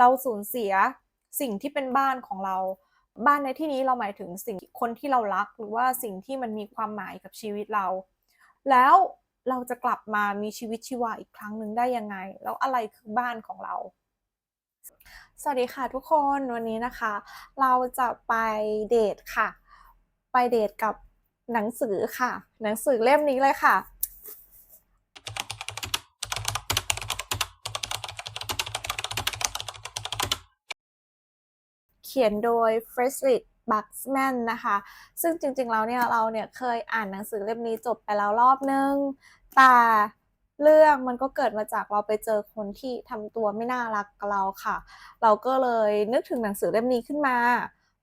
เราสูญเสียสิ่งที่เป็นบ้านของเรา บ้านในที่นี้เราหมายถึงสิ่งคนที่เรารัก หรือว่าสิ่งที่มันมีความหมายกับชีวิตเรา แล้วเราจะกลับมามีชีวิตชีวาอีกครั้งหนึ่งได้ยังไง แล้วอะไรคือบ้านของเรา สวัสดีค่ะทุกคนวันนี้นะคะ เราจะไปเดทค่ะ ไปเดทกับหนังสือค่ะ หนังสือเล่มนี้เลยค่ะ ขียนโดย f r e d e r i c h Buxman นะคะ ซึ่งจริงๆแล้วเนี่ยเราเนี่ยเคยอ่านหนังสือเล่มนี้จบไปแล้วรอบนึง แต่เรื่องมันก็เกิดมาจากเราไปเจอคนที่ทำตัวไม่น่ารักกับเราค่ะ เราก็เลยนึกถึงหนังสือเล่มนี้ขึ้นมา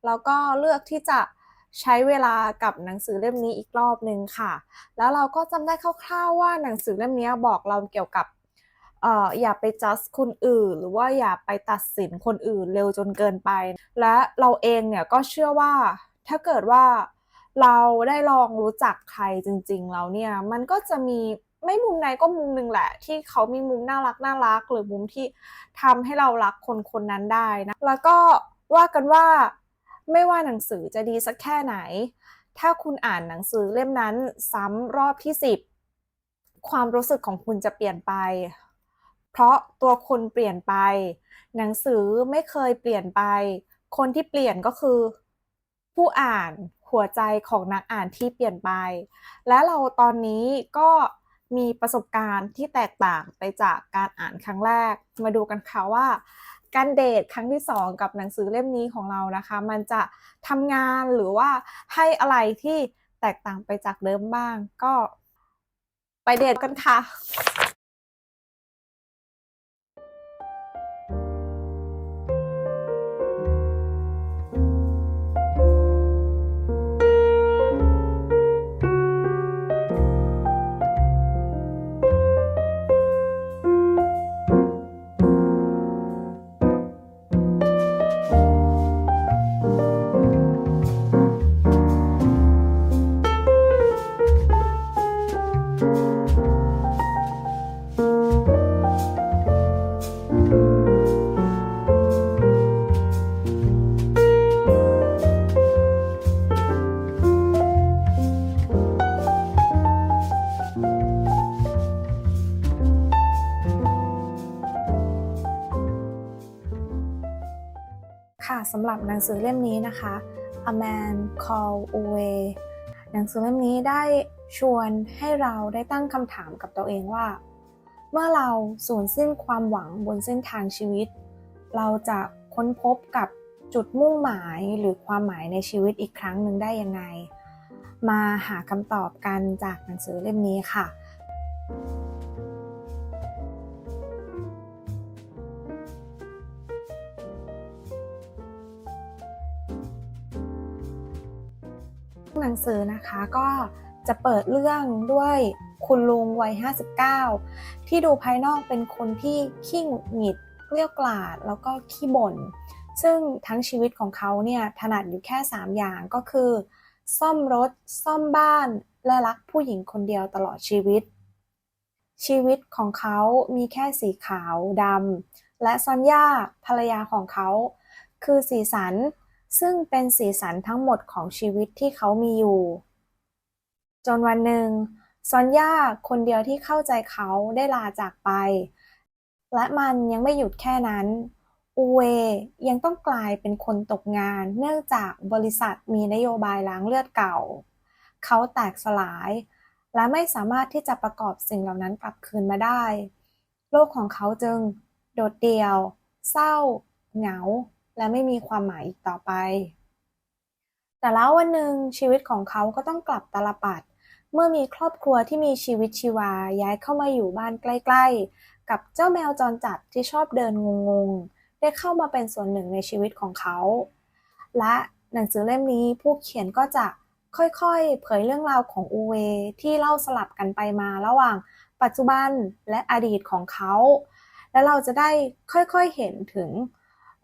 แล้วก็เลือกที่จะใช้เวลากับหนังสือเล่มนี้อีกรอบนึงค่ะ แล้วเราก็จำได้คร่าวๆว่าหนังสือเล่มนี้บอกเราเกี่ยวกับ เอ่ออย่าไป judge คนอื่น หรือว่าอย่าไปตัดสินคนอื่นเร็วจนเกินไป และเราเองเนี่ยก็เชื่อว่าถ้าเกิดว่าเราได้ลองรู้จักใครจริงๆ แล้วเนี่ยมันก็จะมีไม่มุมไหนก็มุมหนึ่งแหละ ที่เขามีมุมน่ารักน่ารัก หรือมุมที่ทำให้เรารักคนคนนั้นได้นะแล้วก็ว่ากันว่าไม่ว่าหนังสือจะดีสักแค่ไหน ถ้าคุณอ่านหนังสือเล่มนั้นซ้ำรอบที่สิบความรู้สึกของคุณจะเปลี่ยนไป เพราะตัวคนเปลี่ยนไป หนังสือไม่เคยเปลี่ยนไป คนที่เปลี่ยนก็คือ ผู้อ่านหัวใจของนักอ่านที่เปลี่ยนไป และเราตอนนี้ก็มีประสบการณ์ที่แตกต่างไปจากการอ่านครั้งแรก มาดูกันค่ะว่า การเดทครั้งที่สองกับหนังสือเล่มนี้ของเรานะคะ มันจะทำงานหรือว่าให้อะไรที่แตกต่างไปจากเดิมบ้าง ก็ไปเดทกันค่ะ หนังสือเล่มนี้นะคะ A Man Called Away หนังสือเล่มนี้ได้ชวนให้เราได้ตั้งคำถามกับตัวเองว่า เมื่อเราสูญสิ้นความหวังบนเส้นทางชีวิต เราจะค้นพบกับจุดมุ่งหมายหรือความหมายในชีวิตอีกครั้งหนึ่งได้ยังไง มาหาคำตอบกันจากหนังสือเล่มนี้ค่ะ หนังสือนะคะก็จะเปิดเรื่องด้วยคุณลุงวัย 59 ที่ดูภายนอกเป็นคนที่ขี้หงุดหงิดเกลี้ยกล่อดแล้วก็ขี้บ่น ซึ่งทั้งชีวิตของเขาเนี่ยถนัดอยู่แค่ 3 อย่างก็คือ ซ่อมรถ ซ่อมบ้าน และรักผู้หญิงคนเดียวตลอดชีวิต ชีวิตของเขามีแค่สีขาวดำและซอนย่าภรรยาของเขา คือสีสัน ซึ่งเป็นสีสันทั้งหมดของชีวิตที่เขามีอยู่ จนวันหนึ่งซอนย่าคนเดียวที่เข้าใจเขาได้ลาจากไป และมันยังไม่หยุดแค่นั้น อูเวยังต้องกลายเป็นคนตกงาน เนื่องจากบริษัทมีนโยบายล้างเลือดเก่า เขาแตกสลาย และไม่สามารถที่จะประกอบสิ่งเหล่านั้นกลับคืนมาได้ โลกของเขาจึง โดดเดี่ยว เศร้า เหงา และไม่มีความหมายอีกต่อไป แต่แล้ววันหนึ่งชีวิตของเขาก็ต้องกลับตาลปัด เมื่อมีครอบครัวที่มีชีวิตชีวาย้ายเข้ามาอยู่บ้านใกล้ๆ กับเจ้าแมวจรจัดที่ชอบเดินงงๆ ได้เข้ามาเป็นส่วนหนึ่งในชีวิตของเขา และหนังสือเล่มนี้ผู้เขียนก็จะค่อยๆ เผยเรื่องราวของอูเวที่เล่าสลับกันไปมาระหว่างปัจจุบันและอดีตของเขา และเราจะได้ค่อยๆเห็นถึง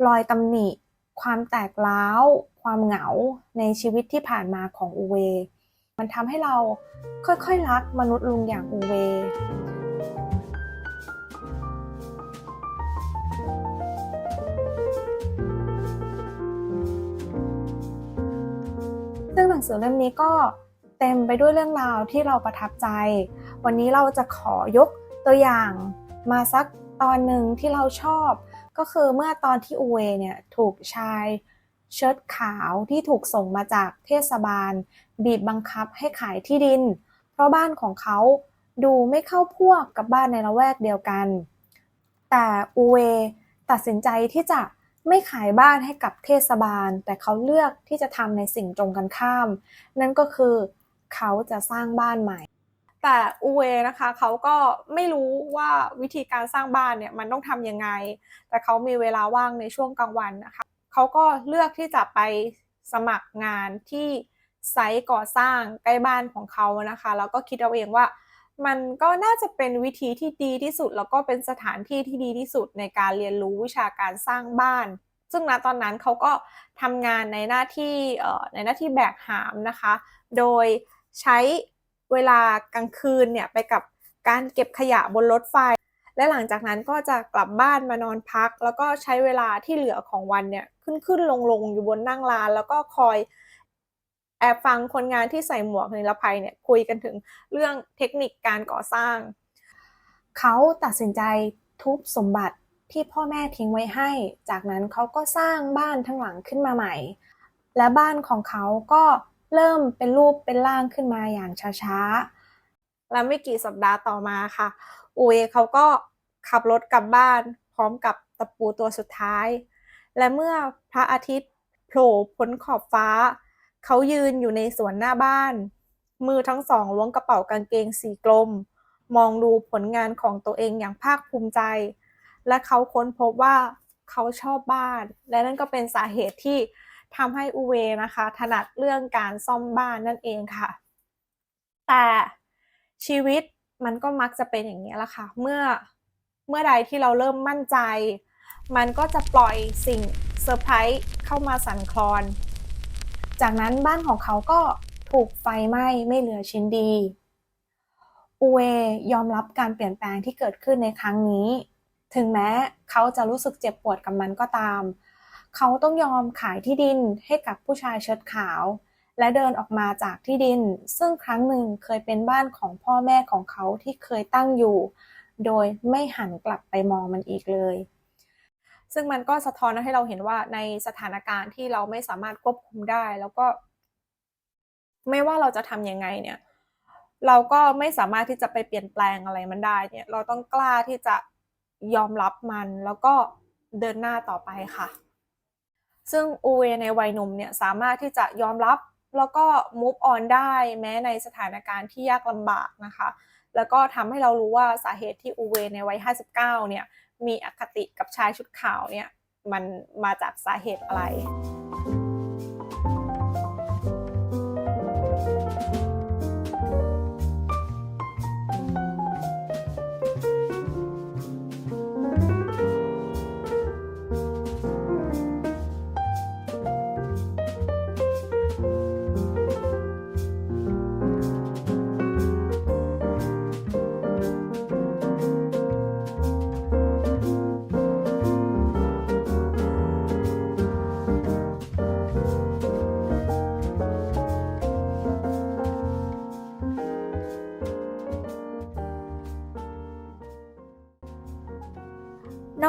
รอยตำหนิ ความแตกร้าว ความเหงาในชีวิตที่ผ่านมาของอูเว มันทำให้เราค่อยๆรักมนุษย์ลุงอย่างอูเวซึ่งหนังสือเล่มนี้ก็เต็มไปด้วยเรื่องราวที่เราประทับใจ วันนี้เราจะขอยกตัวอย่างมาสักตอนหนึ่งที่เราชอบ ก็คือเมื่อตอนที่อูเวเนี่ยถูกชายเชิ้ตขาวที่ถูกส่งมาจากเทศบาล บีบบังคับให้ขายที่ดิน เพราะบ้านของเขาดูไม่เข้าพวกกับบ้านในละแวกเดียวกัน แต่อูเวตัดสินใจที่จะไม่ขายบ้านให้กับเทศบาล แต่เขาเลือกที่จะทำในสิ่งตรงกันข้าม นั่นก็คือเขาจะสร้างบ้านใหม่ แต่อูเวนะคะเขาก็ไม่รู้ว่าวิธีการสร้างบ้านเนี่ยมันต้องทำยังไง แต่เขามีเวลาว่างในช่วงกลางวันนะคะเขาก็เลือกที่จะไปสมัครงานที่ไซต์ก่อสร้างใกล้บ้านของเขานะคะแล้วก็คิดเอาเองว่า มันก็น่าจะเป็นวิธีที่ดีที่สุด แล้วก็เป็นสถานที่ที่ดีที่สุดในการเรียนรู้วิชาการสร้างบ้าน ซึ่งณตอนนั้นเขาก็ทำงานในหน้าที่ในหน้าที่แบกหามนะคะ โดยใช้ เวลากลางคืนเนี่ยไปกับการเก็บขยะบนรถไฟ และหลังจากนั้นก็จะกลับบ้านมานอนพัก แล้วก็ใช้เวลาที่เหลือของวันเนี่ยขึ้นขึ้นลงลงอยู่บนนั่งร้าน แล้วก็คอยแอบฟังคนงานที่ใส่หมวกนิรภัยเนี่ยคุยกันถึงเรื่องเทคนิคการก่อสร้าง เขาตัดสินใจทุบสมบัติที่พ่อแม่ทิ้งไว้ให้ จากนั้นเขาก็สร้างบ้านทั้งหลังขึ้นมาใหม่ และบ้านของเขาก็ เริ่มเป็นรูปเป็นร่างขึ้นมาอย่างช้าๆ และไม่กี่สัปดาห์ต่อมาค่ะ อูเอเขาก็ขับรถกลับบ้าน พร้อมกับตะปูตัวสุดท้าย และเมื่อพระอาทิตย์โผล่พ้นขอบฟ้า เขายืนอยู่ในสวนหน้าบ้าน มือทั้งสองล้วงกระเป๋ากางเกงสีกลม มองดูผลงานของตัวเองอย่างภาคภูมิใจ และเขาค้นพบว่าเขาชอบบ้าน และนั่นก็เป็นสาเหตุที่ ทำให้อูเวนะคะ ถนัดเรื่องการซ่อมบ้านนั่นเองค่ะ แต่ชีวิตมันก็มักจะเป็นอย่างนี้แหละค่ะ เมื่อเมื่อใดที่เราเริ่มมั่นใจ มันก็จะปล่อยสิ่งเซอร์ไพรส์เข้ามาสั่นคลอน จากนั้นบ้านของเขาก็ถูกไฟไหม้ไม่เหลือชิ้นดีอูเวยอมรับการเปลี่ยนแปลงที่เกิดขึ้นในครั้งนี้ ถึงแม้เขาจะรู้สึกเจ็บปวดกับมันก็ตาม เขาต้องยอมขายที่ดินให้กับผู้ชายเชิดขาว และเดินออกมาจากที่ดิน ซึ่งครั้งหนึ่งเคยเป็นบ้านของพ่อแม่ของเขาที่เคยตั้งอยู่ โดยไม่หันกลับไปมองมันอีกเลย ซึ่งมันก็สะท้อนให้เราเห็นว่าในสถานการณ์ที่เราไม่สามารถควบคุมได้ แล้วก็ ไม่ว่าเราจะทำยังไงเนี่ย เราก็ไม่สามารถที่จะไปเปลี่ยนแปลงอะไรมันได้เนี่ย เราต้องกล้าที่จะยอมรับมันแล้วก็เดินหน้าต่อไปค่ะ ซึ่งอูเวในวัยหนุ่มเนี่ยสามารถที่จะยอมรับแล้วก็ move on ได้แม้ในสถานการณ์ที่ยากลำบากนะคะ แล้วก็ทำให้เรารู้ว่าสาเหตุที่อูเวในวัย 59 เนี่ยมีอคติกับชายชุดขาวเนี่ยมันมาจากสาเหตุอะไร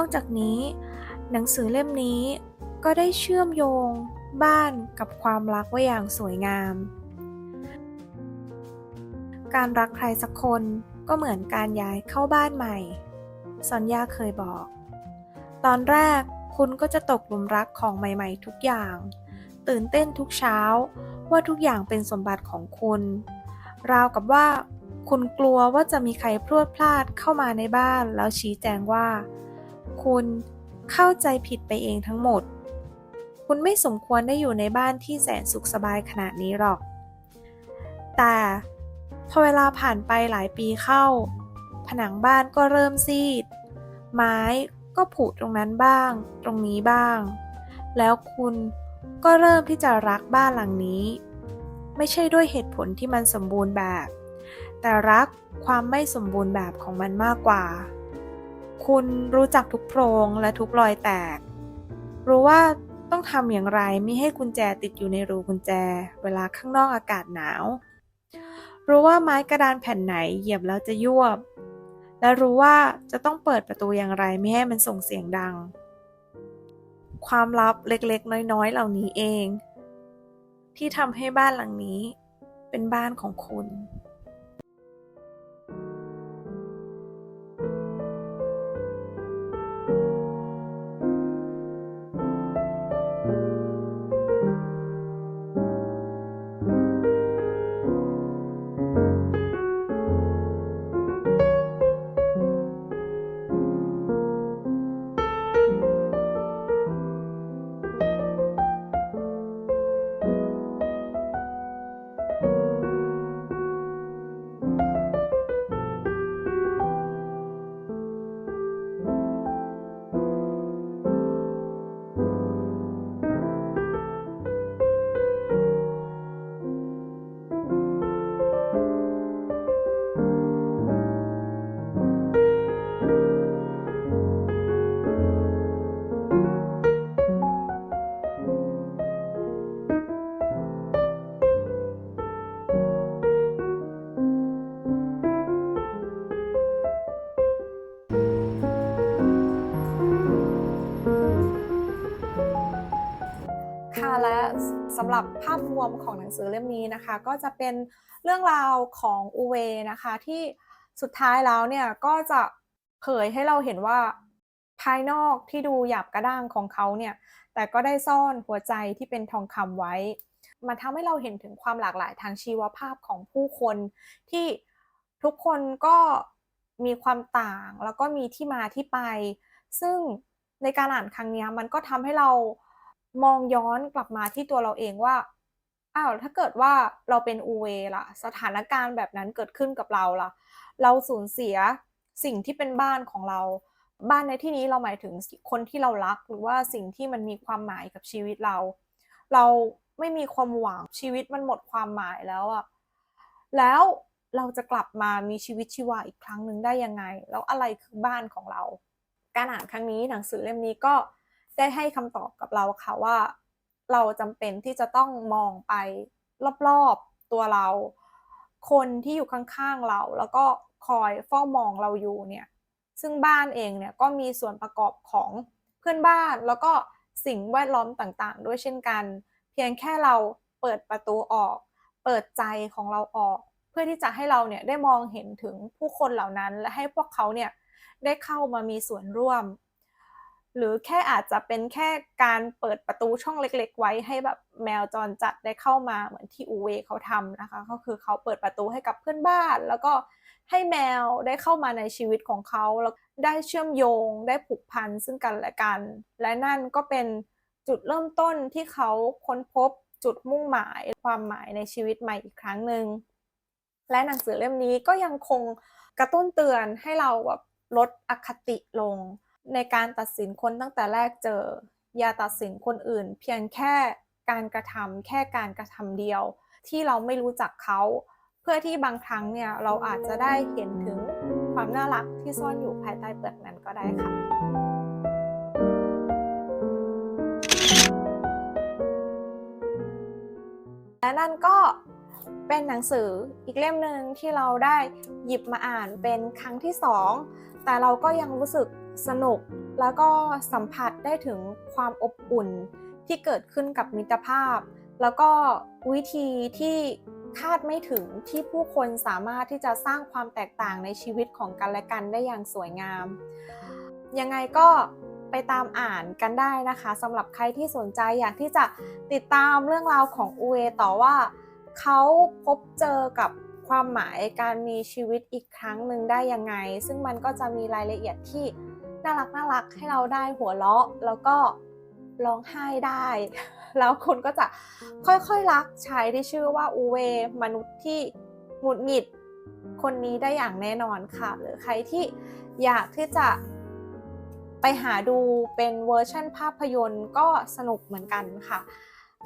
อกจากนี้ หนังสือเล่มนี้ก็ได้เชื่อมโยงบ้านกับความรักไว้อย่างสวยงาม การรักใครสักคนก็เหมือนการย้ายเข้าบ้านใหม่ ซอนยาเคยบอก ตอนแรกคุณก็จะตกหลุมรักของใหม่ๆทุกอย่าง ตื่นเต้นทุกเช้าว่าทุกอย่างเป็นสมบัติของคุณ ราวกับว่า คุณกลัวว่าจะมีใครพรวดพลาดเข้ามาในบ้านแล้วชี้แจงว่า คุณเข้าใจผิดไปเองทั้งหมด คุณไม่สมควรได้อยู่ในบ้านที่แสนสุขสบายขนาดนี้หรอก แต่พอเวลาผ่านไปหลายปีเข้า ผนังบ้านก็เริ่มซีด ไม้ก็ผุตรงนั้นบ้าง ตรงนี้บ้าง แล้วคุณก็เริ่มที่จะรักบ้านหลังนี้ ไม่ใช่ด้วยเหตุผลที่มันสมบูรณ์แบบ แต่รักความไม่สมบูรณ์แบบของมันมากกว่า คุณรู้จักทุกโพรงและทุกรอยแตก รู้ว่าต้องทำอย่างไรไม่ให้กุญแจติดอยู่ในรูกุญแจ เวลาข้างนอกอากาศหนาว รู้ว่าไม้กระดานแผ่นไหนเหยียบแล้วจะยวบ และรู้ว่าจะต้องเปิดประตูอย่างไรไม่ให้มันส่งเสียงดัง ความลับเล็กๆ น้อยๆ เหล่านี้เอง ที่ทำให้บ้านหลังนี้เป็นบ้านของคุณ พรวมของหนังสือเล่มนี้นะคะ ก็จะเป็นเรื่องราวของอูเวนะคะ ที่สุดท้ายแล้วเนี่ยก็จะเผยให้เราเห็นว่าภายนอกที่ดูหยาบกระด้างของเขาเนี่ยแต่ก็ได้ซ่อนหัวใจที่เป็นทองคำไว้ มันทำให้เราเห็นถึงความหลากหลายทางชีวภาพของผู้คนที่ทุกคนก็มีความต่างแล้วก็มีที่มาที่ไป ซึ่งในการอ่านครั้งนี้มันก็ทำให้เรามองย้อนกลับมาที่ตัวเราเองว่า อ้าวถ้าเกิดว่าเราเป็นอูเวล่ะ สถานการณ์แบบนั้นเกิดขึ้นกับเราล่ะ เราสูญเสียสิ่งที่เป็นบ้านของเรา บ้านในที่นี้เราหมายถึงคนที่เรารัก หรือว่าสิ่งที่มันมีความหมายกับชีวิตเรา เราไม่มีความหวังชีวิตมันหมดความหมายแล้วอะแล้วเราจะกลับมามีชีวิตชีวาอีกครั้งหนึ่งได้ยังไง แล้วอะไรคือบ้านของเรา การอ่านครั้งนี้หนังสือเล่มนี้ก็ได้ให้คำตอบกับเราค่ะว่า เราจำเป็นที่จะต้องมองไปรอบๆตัวเรา คนที่อยู่ข้างๆเรา แล้วก็คอยเฝ้ามองเราอยู่เนี่ยซึ่งบ้านเองเนี่ยก็มีส่วนประกอบของเพื่อนบ้าน แล้วก็สิ่งแวดล้อมต่างๆ ด้วยเช่นกัน เพียงแค่เราเปิดประตูออก เปิดใจของเราออก เพื่อที่จะให้เราเนี่ยได้มองเห็นถึงผู้คนเหล่านั้น และให้พวกเขาเนี่ยได้เข้ามามีส่วนร่วม หรือแค่อาจจะเป็นแค่การเปิดประตูช่องเล็ก ๆ ไว้ให้แบบแมวจรจัดได้เข้ามาเหมือนที่อูเวเขาทำนะคะ ก็คือเขาเปิดประตูให้กับเพื่อนบ้าน แล้วก็ให้แมวได้เข้ามาในชีวิตของเขาแล้วได้เชื่อมโยงได้ผูกพันซึ่งกันและกัน และนั่นก็เป็นจุดเริ่มต้นที่เขาค้นพบจุดมุ่งหมายความหมายในชีวิตใหม่อีกครั้งหนึ่งและหนังสือเล่มนี้ก็ยังคงกระตุ้นเตือนให้เราแบบลดอคติลง ในการตัดสินคนตั้งแต่แรกเจอ อย่าตัดสินคนอื่น เพียงแค่การกระทำแค่การกระทำเดียว ที่เราไม่รู้จักเขา เพื่อที่บางครั้งเนี่ยเราอาจจะได้เห็นถึงความน่ารักที่ซ่อนอยู่ภายใต้เปลือกนั้นก็ได้ค่ะและนั่นก็เป็นหนังสืออีกเล่มหนึ่งที่เราได้หยิบมาอ่านเป็นครั้งที่สองแต่เราก็ยังรู้สึก สนุก แล้วก็สัมผัสได้ถึงความอบอุ่นที่เกิดขึ้นกับมิตรภาพ แล้วก็วิธีที่คาดไม่ถึงที่ผู้คนสามารถที่จะสร้างความแตกต่างในชีวิตของกันและกันได้อย่างสวยงาม ยังไงก็ไปตามอ่านกันได้นะคะสำหรับใครที่สนใจอยากที่จะติดตามเรื่องราวของอูเอต่อว่าเขาพบเจอกับความหมายการมีชีวิตอีกครั้งหนึ่งได้ยังไง ซึ่งมันก็จะมีรายละเอียดที่ น่ารักน่ารักให้เราได้หัวเราะ แล้วก็ร้องไห้ได้ แล้วคุณก็จะค่อยๆรักชายที่ชื่อว่าอูเวมนุษย์ที่หงุดหงิดคนนี้ได้อย่างแน่นอนค่ะ หรือใครที่อยากที่จะไปหาดูเป็นเวอร์ชั่นภาพยนตร์ก็สนุกเหมือนกันค่ะ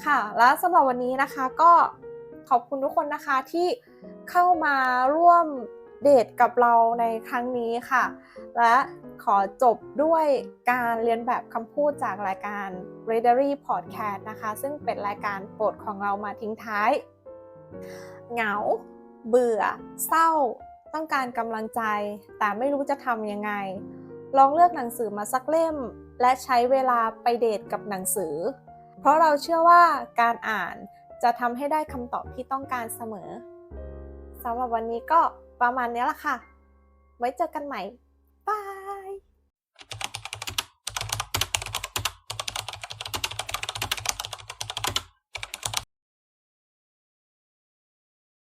ค่ะ แล้วสำหรับวันนี้นะคะก็ขอบคุณทุกคนนะคะที่เข้ามาร่วมเดทกับเราในครั้งนี้ค่ะ และ ขอจบด้วยการเรียนแบบคำพูดจากรายการ Readery Podcast นะคะ ซึ่งเป็นรายการโปรดของเรามาทิ้งท้าย เหงา เบื่อ เศร้า ต้องการกำลังใจ แต่ไม่รู้จะทำยังไง ลองเลือกหนังสือมาสักเล่ม และใช้เวลาไปเดทกับหนังสือ เพราะเราเชื่อว่าการอ่านจะทำให้ได้คำตอบที่ต้องการเสมอสำหรับวันนี้ก็ประมาณนี้ละค่ะ ไว้เจอกันใหม่